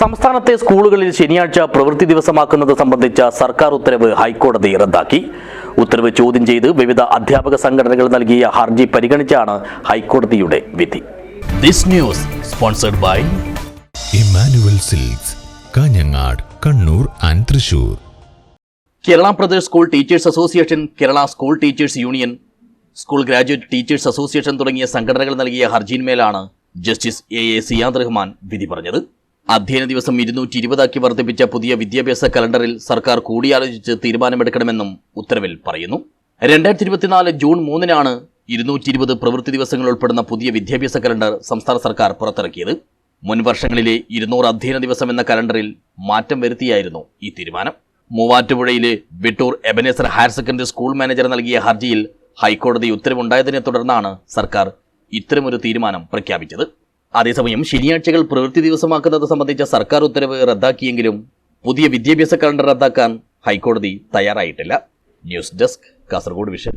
സംസ്ഥാനത്തെ സ്കൂളുകളിൽ ശനിയാഴ്ച പ്രവൃത്തി ദിവസമാക്കുന്നത് സംബന്ധിച്ച സർക്കാർ ഉത്തരവ് ഹൈക്കോടതി റദ്ദാക്കി. ഉത്തരവ് ചോദ്യം ചെയ്ത് വിവിധ അധ്യാപക സംഘടനകൾ നൽകിയ ഹർജി പരിഗണിച്ചാണ് ഹൈക്കോടതിയുടെ വിധി. This news sponsored by Emmanuel silks Kanhangad Kannur and Thrissur. Kerala Pradesh school teachers association Kerala school teachers union school graduate teachers association തുടങ്ങിയ സംഘടനകൾ നൽകിയ ഹർജിയിന്മേലാണ് justice A A Siyad Rahman വിധി പറഞ്ഞത്. അധ്യയന ദിവസം ഇരുന്നൂറ്റി ഇരുപതാക്കി വർദ്ധിപ്പിച്ച പുതിയ വിദ്യാഭ്യാസ കലണ്ടറിൽ സർക്കാർ കൂടിയാലോചിച്ച് തീരുമാനമെടുക്കണമെന്നും ഉത്തരവിൽ പറയുന്നു. രണ്ടായിരത്തി ഇരുപത്തിനാല് ജൂൺ മൂന്നിനാണ് ഇരുന്നൂറ്റി ഇരുപത് പ്രവൃത്തി ദിവസങ്ങൾ ഉൾപ്പെടുന്ന പുതിയ വിദ്യാഭ്യാസ കലണ്ടർ സംസ്ഥാന സർക്കാർ പുറത്തിറക്കിയത്. മുൻ വർഷങ്ങളിലെ ഇരുന്നൂറ് അധ്യയന ദിവസം എന്ന കലണ്ടറിൽ മാറ്റം വരുത്തിയായിരുന്നു ഈ തീരുമാനം. മൂവാറ്റുപുഴയിലെ Vittoor Ebenezer higher secondary school manager നൽകിയ ഹർജിയിൽ ഹൈക്കോടതി ഉത്തരവുണ്ടായതിനെ തുടർന്നാണ് സർക്കാർ ഇത്തരമൊരു തീരുമാനം പ്രഖ്യാപിച്ചത്. അതേസമയം ശനിയാഴ്ചകൾ പ്രവൃത്തി ദിവസമാക്കുന്നത് സംബന്ധിച്ച സർക്കാർ ഉത്തരവ് റദ്ദാക്കിയെങ്കിലും പുതിയ വിദ്യാഭ്യാസ കലണ്ടർ റദ്ദാക്കാൻ ഹൈക്കോടതി തയ്യാറായിട്ടില്ല. News desk Kasaragod vision.